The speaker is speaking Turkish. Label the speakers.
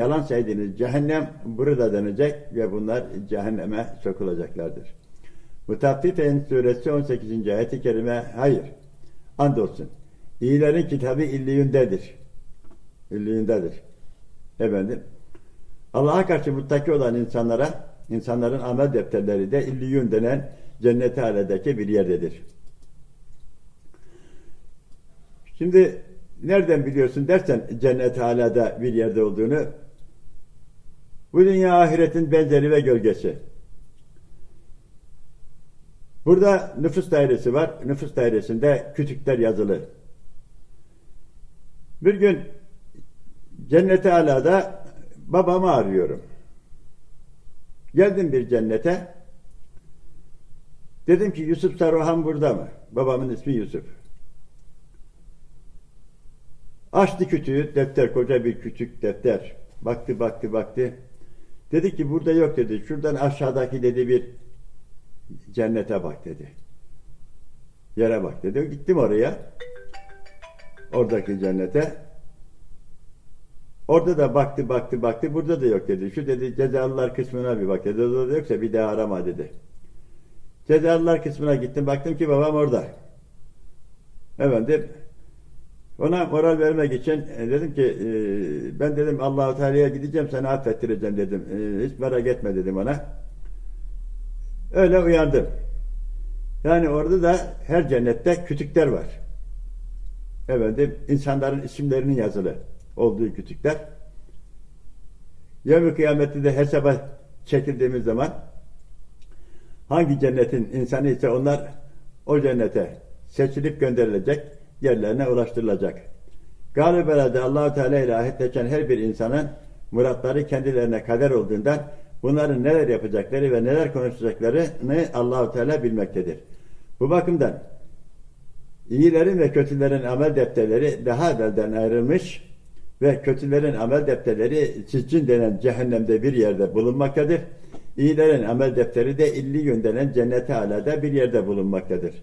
Speaker 1: Yalan söylediğiniz cehennem burada dönecek ve bunlar cehenneme sokulacaklardır. Mutaffifin suresi 18. ayeti kerime hayır. Andolsun. İyilerin kitabı illiyündedir. İlliyündedir. Efendim. Allah'a karşı muttaki olan insanlara, insanların amel defterleri de illiyün denen cennet aledeki bir yerdedir. Şimdi nereden biliyorsun dersen cennet alada bir yerde olduğunu bu dünya ahiretin benzeri ve gölgesi. Burada nüfus dairesi var. Nüfus dairesinde kütükler yazılı. Bir gün cennete alada babamı arıyorum. Geldim bir cennete. Dedim ki Yusuf Saruhan burada mı? Babamın ismi Yusuf. Açtı kütüğü, defter, koca bir küçük defter. Baktı, baktı, baktı. Dedi ki burada yok dedi. Şuradan aşağıdaki dedi bir cennete bak dedi. Yere bak dedi. Gittim oraya. Oradaki cennete. Orada da baktı, baktı, baktı. Burada da yok dedi. Şu dedi cezalılar kısmına bir bak dedi. Orada da yoksa bir daha arama dedi. Cezalılar kısmına gittim. Baktım ki babam orada. Efendim ona moral vermek için e, dedim ki e, ben dedim Allahu Teala'ya gideceğim seni affettireceğim dedim. E, hiç merak etme dedim ona. Öyle uyandım. Yani orada da her cennette kütükler var. Efendim insanların isimlerinin yazılı olduğu kütükler. Yevmi kıyamette de hesaba çekildiğimiz zaman hangi cennetin insanı ise onlar o cennete seçilip gönderilecek yerlerine ulaştırılacak. Galibelerde allah Teala ile ahitleşen her bir insanın muratları kendilerine kader olduğundan bunların neler yapacakları ve neler konuşacaklarını Allahu Teala bilmektedir. Bu bakımdan iyilerin ve kötülerin amel defterleri daha evvelden ayrılmış ve kötülerin amel defterleri siccin denen cehennemde bir yerde bulunmaktadır. İyilerin amel defteri de illi denen cennete alada bir yerde bulunmaktadır.